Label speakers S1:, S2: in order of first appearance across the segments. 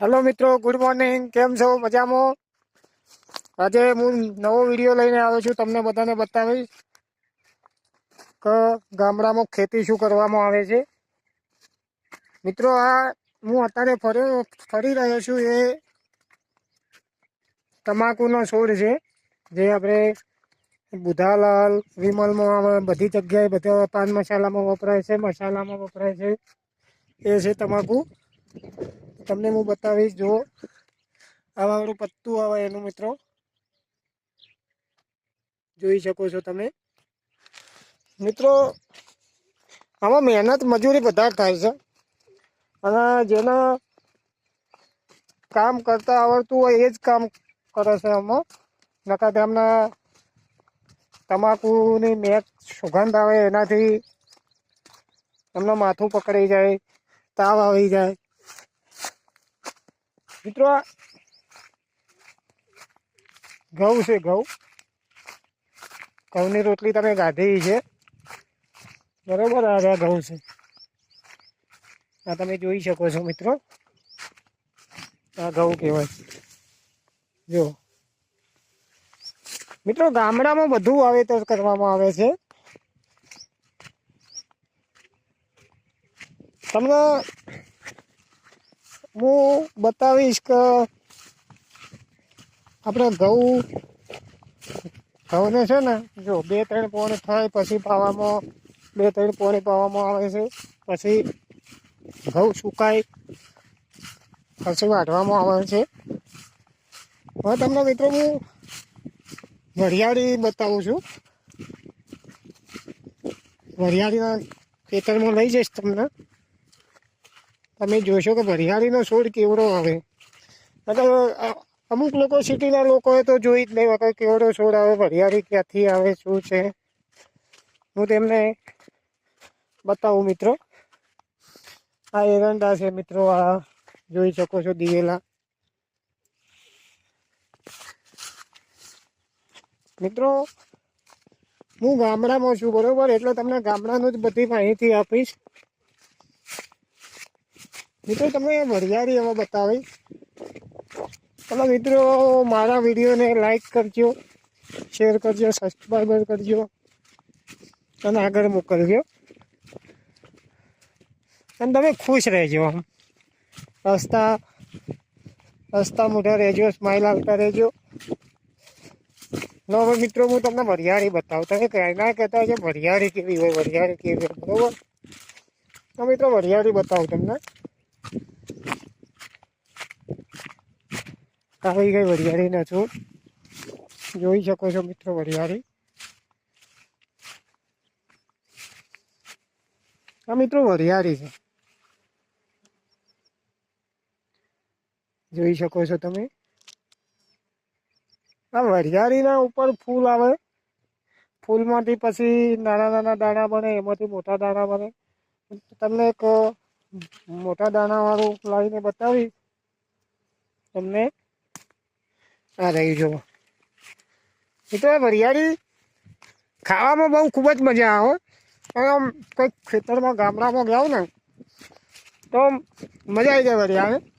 S1: Hello મિત્રો, good morning. કેમ છો? મજામાં? આજે હું નવો વીડિયો લઈને આવ્યો છું, તમને બધાને બતાવીશ કે ગામડામાં ખેતી શું કરવામાં આવે છે. મિત્રો, આ હું અત્યારે ફર્યો ફરી રહ્યો છું એ તમાકુનો છોડ છે, જે આપણે બુધાલાલ, વિમલમાં બધી જગ્યાએ બધા પાન મસાલામાં વપરાય છે, મસાલામાં વપરાય છે. એ છે તમાકુ. તમને હું બતાવીશ જો આવા વાળું પત્તું આવે એનું મિત્રો. જોઈ શકો છો તમે. મિત્રો, આમાં મહેનત મજૂરી બધા થાય છે. અને જેના કામ કરતા આવડતું હોય એ જ કામ કરે છે આમાં. નકા તેમના તમાકુની મેક સુગંધ આવે એનાથી એમનું માથું પકડી જાય, તાવ આવી જાય. મિત્રો, આ ઘઉં છે ઘઉં. ઘઉંની રોટલી તમે ગાધી છે. બરાબર આ રહ્યા ઘઉં છે. આ તમે જોઈ શકો છો મિત્રો. આ ઘઉં કહેવાય જો. મિત્રો, ગામડામાં બધું વાવેતર કરવામાં આવે છે. તમને હું બતાવીશ કે આપણે ઘઉં, ઘઉંને છે ને, જો બે ત્રણ પોણી થાય પછી પાવામાં, બે ત્રણ પોણી પાવામાં આવે છે, પછી ઘઉં સુકાય, પછી વાઢવામાં આવે છે. હવે તમને મિત્રો હું વરિયાળી બતાવું છું. વરિયાળીના ખેતરમાં લઈ જઈશ તમને. તમે જોશો કે વરિયાળીનો છોડ કેવડો આવે? મતલબ અમુક લોકો સિટીના લોકોએ તો જોઈ જ નહીં વગર કેવડો છોડ આવે, વરિયાળી ક્યાંથી આવે, શું છે? હું તેમને બતાવું મિત્રો. આ એરંડા છે મિત્રો, આ જોઈ શકો છો દિવેલા. મિત્રો, હું ગામડામાં છું, બરોબર? એટલે તમને ગામડાનું જ બધી માહિતી આપીશ. મિત્રો તમે વરિયાળી એમાં બતાવી. તમે મિત્રો, મારા વિડીયોને લાઈક કરજો શેર કરજો સબસ્ક્રાઈબર કરજો, અને આગળ મોકલજો. અને તમે ખુશ રહેજો આમ. રસ્તા રસ્તા મોઢા રહેજો સ્માઇલ આવતા રહેજો. નો હવે મિત્રો, હું તમને વરિયાળી બતાવું. તમે કઈ કહેતા કે વરિયાળી કેવી હોય, વરિયાળી કેવી હોય, બરોબર? તો મિત્રો, વરિયાળી બતાવું તમને. આવી ગઈ વરિયાળીનો છોડ જોઈ શકો છો મિત્રો વરિયાળી. આ મિત્રો વરિયાળી છે. જોઈ શકો છો તમે. આ વરિયાળીના ઉપર ફૂલ આવે. ફૂલમાંથી પછી નાના નાના દાણા બને, એમાંથી મોટા દાણા બને. તમને એક મોટા દાણાવાળું લાવીને બતાવી. તમને આ રહી જુઓ તો વરિયાળી ખાવામાં બહુ ખૂબ જ મજા આવે પણ આમ કંઈક ખેતરમાં, ગામડામાં જાઓ ને, તો મજા આવી જાય વરિયાળી.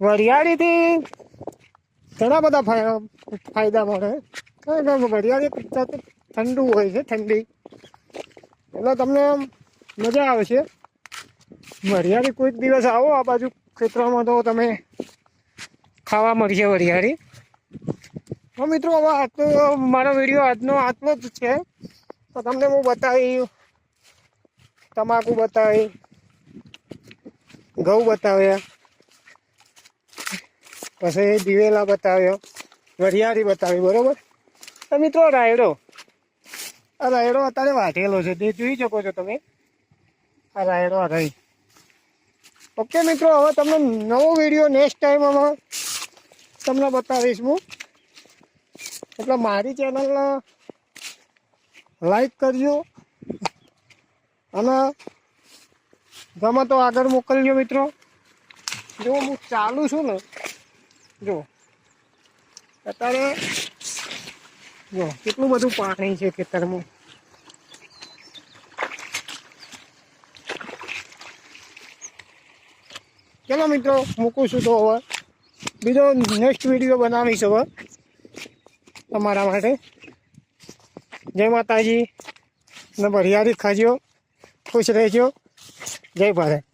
S1: વરિયાળીથી ઘણા બધા ફાય- ફાયદા મળે. વરિયાળી ઠંડુ હોય છે, ઠંડી. એટલે તમને આમ મજા આવે છે. વરિયાળી કોઈક દિવસ આવો આ બાજુ ખેતરોમાં તો તમે ખાવા મળશે વરિયાળી. તો મિત્રો, હવે આજનો મારો વીડિયો આજનો આટલો જ છે. તો તમને હું બતાવી તમાકુ બતાવી ઘઉં બતાવ્યા, પછી દિવેલા બતાવ્યો, વરિયાળી બતાવી, બરોબર? તો મિત્રો, રાયડો. આ રાયડો અત્યારે વાઢેલો છે. તે જોઈ શકો છો તમે. આ રાયડો આ રહી. ઓકે મિત્રો, હવે તમને નવો વીડિયો નેક્સ્ટ ટાઈમ ટાઈમમાં તમને બતાવીશ હું. એટલે મારી ચેનલ લાઈક કરજો. અને ગમે તો આગળ મોકલજો, મિત્રો. જો, હું ચાલુ છું ને. જો, અત્યારે જો, કેટલું બધું પાણી છે ખેતરમાં? ચલો મિત્રો, મૂકું છું તો હવે. બીજો નેક્સ્ટ વીડિયો બનાવીશ હવે, તમારા માટે. જય માતાજી. ને બરિયારી ખાજો ખુશ રહેજો. જય ભારત.